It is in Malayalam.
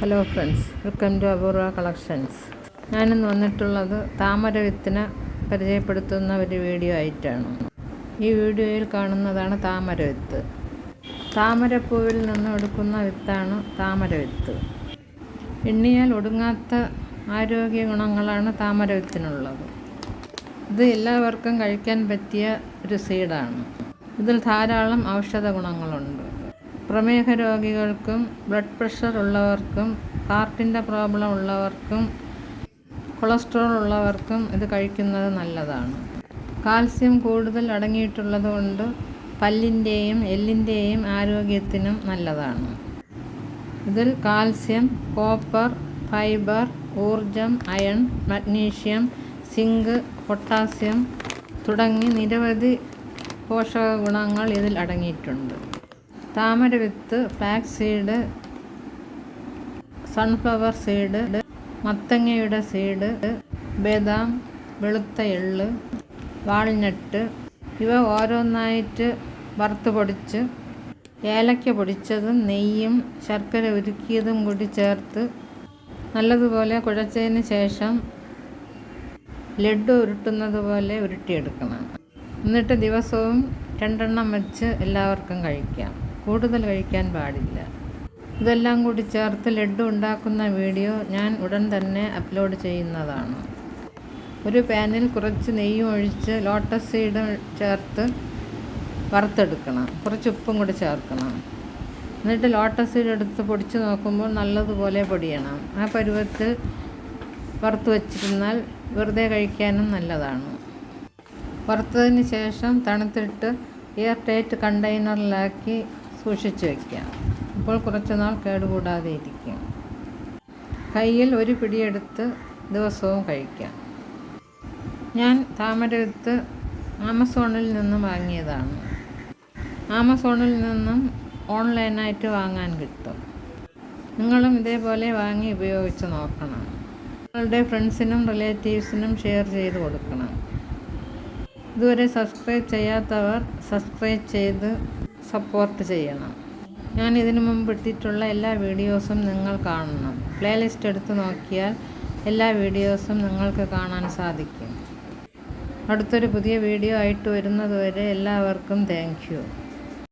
Hello friends welcome to Apoorva collections ഞാനിന്ന് വന്നിട്ടുള്ളത് താമര വിത്തിനെ പരിചയപ്പെടുത്തുന്ന ഒരു വീഡിയോ ആയിട്ടാണ്. ഈ വീഡിയോയിൽ കാണുന്നതാണ് താമര വിത്ത് താമരപ്പൂവിൽ നിന്ന് എടുക്കുന്ന വിത്താണ് താമര വിത്ത് എണ്ണിയാൽ ഒടുങ്ങാത്ത ആരോഗ്യ ഗുണങ്ങളാണ് താമര വിത്തിനുള്ളത് ഇത് എല്ലാവർക്കും കഴിക്കാൻ പറ്റിയ ഒരു സീഡാണ്. ഇതിൽ ധാരാളം ഔഷധ ഗുണങ്ങളുണ്ട്. പ്രമേഹ രോഗികൾക്കും ബ്ലഡ് പ്രഷർ ഉള്ളവർക്കും ഹാർട്ടിന്റെ പ്രോബ്ലം ഉള്ളവർക്കും കൊളസ്ട്രോൾ ഉള്ളവർക്കും ഇത് കഴിക്കുന്നത് നല്ലതാണ്. കാൽസ്യം കൂടുതൽ അടങ്ങിയിട്ടുള്ളത് കൊണ്ട് പല്ലിന്റെയും എല്ലിന്റെയും ആരോഗ്യത്തിനും നല്ലതാണ്. ഇതിൽ കാൽസ്യം കോപ്പർ ഫൈബർ ഊർജം അയൺ മഗ്നീഷ്യം സിങ്ക് പൊട്ടാസ്യം തുടങ്ങി നിരവധി പോഷക ഗുണങ്ങൾ ഇതിൽ അടങ്ങിയിട്ടുണ്ട്. താമര വിത്ത് ഫ്ലാക്സ് സീഡ് സൺഫ്ലവർ സീഡ് മത്തങ്ങയുടെ സീഡ് ബദാം വെളുത്ത എള്ള് വാൾനട്ട് ഇവ ഓരോന്നായിട്ട് വറുത്ത് പൊടിച്ച് ഏലക്ക പൊടിച്ചതും നെയ്യും ശർക്കര ഉരുക്കിയതും കൂടി ചേർത്ത് നല്ലതുപോലെ കുഴച്ചതിന് ശേഷം ലഡു ഉരുട്ടുന്നത് പോലെ ഉരുട്ടിയെടുക്കണം. എന്നിട്ട് ദിവസവും രണ്ടെണ്ണം വെച്ച് എല്ലാവർക്കും കഴിക്കാം. കൂടുതൽ കഴിക്കാൻ പാടില്ല. ഇതെല്ലാം കൂടി ചേർത്ത് ലഡു ഉണ്ടാക്കുന്ന വീഡിയോ ഞാൻ ഉടൻ തന്നെ അപ്ലോഡ് ചെയ്യുന്നതാണ്. ഒരു പാനിൽ കുറച്ച് നെയ്യും ഒഴിച്ച് ലോട്ടസ് സീഡ് ചേർത്ത് വറുത്തെടുക്കണം. കുറച്ച് ഉപ്പും കൂടി ചേർക്കണം. എന്നിട്ട് ലോട്ടസ് സീഡ് എടുത്ത് പൊടിച്ച് നോക്കുമ്പോൾ നല്ലതുപോലെ പൊടിയണം. ആ പരുവത്തിൽ വറുത്ത് വച്ചിരുന്നാൽ വെറുതെ കഴിക്കാനും നല്ലതാണ്. വറുത്തതിന് ശേഷം തണുത്തിട്ട് എയർ ടൈറ്റ് കണ്ടെയ്നറിലാക്കി സൂക്ഷിച്ചു വയ്ക്കാം അപ്പോൾ കുറച്ച് നാൾ കേടുകൂടാതെ ഇരിക്കും. കയ്യിൽ ഒരു പിടിയെടുത്ത് ദിവസവും കഴിക്കാം. ഞാൻ താമര വിത്ത് ആമസോണിൽ നിന്ന് വാങ്ങിയതാണ്. ആമസോണിൽ നിന്നും ഓൺലൈനായിട്ട് വാങ്ങാൻ കിട്ടും. നിങ്ങളും ഇതേപോലെ വാങ്ങി ഉപയോഗിച്ച് നോക്കണം. നിങ്ങളുടെ ഫ്രണ്ട്സിനും റിലേറ്റീവ്സിനും ഷെയർ ചെയ്ത് കൊടുക്കണം. ഇതുവരെ സബ്സ്ക്രൈബ് ചെയ്യാത്തവർ സബ്സ്ക്രൈബ് ചെയ്ത് സപ്പോർട്ട് ചെയ്യണം. ഞാൻ ഇതിനു മുമ്പ് ഇട്ടിട്ടുള്ള എല്ലാ വീഡിയോസും നിങ്ങൾ കാണണം. പ്ലേലിസ്റ്റ് എടുത്ത് നോക്കിയാൽ എല്ലാ വീഡിയോസും നിങ്ങൾക്ക് കാണാൻ സാധിക്കും. അടുത്തൊരു പുതിയ വീഡിയോ ആയിട്ട് വരുന്നതുവരെ എല്ലാവർക്കും താങ്ക്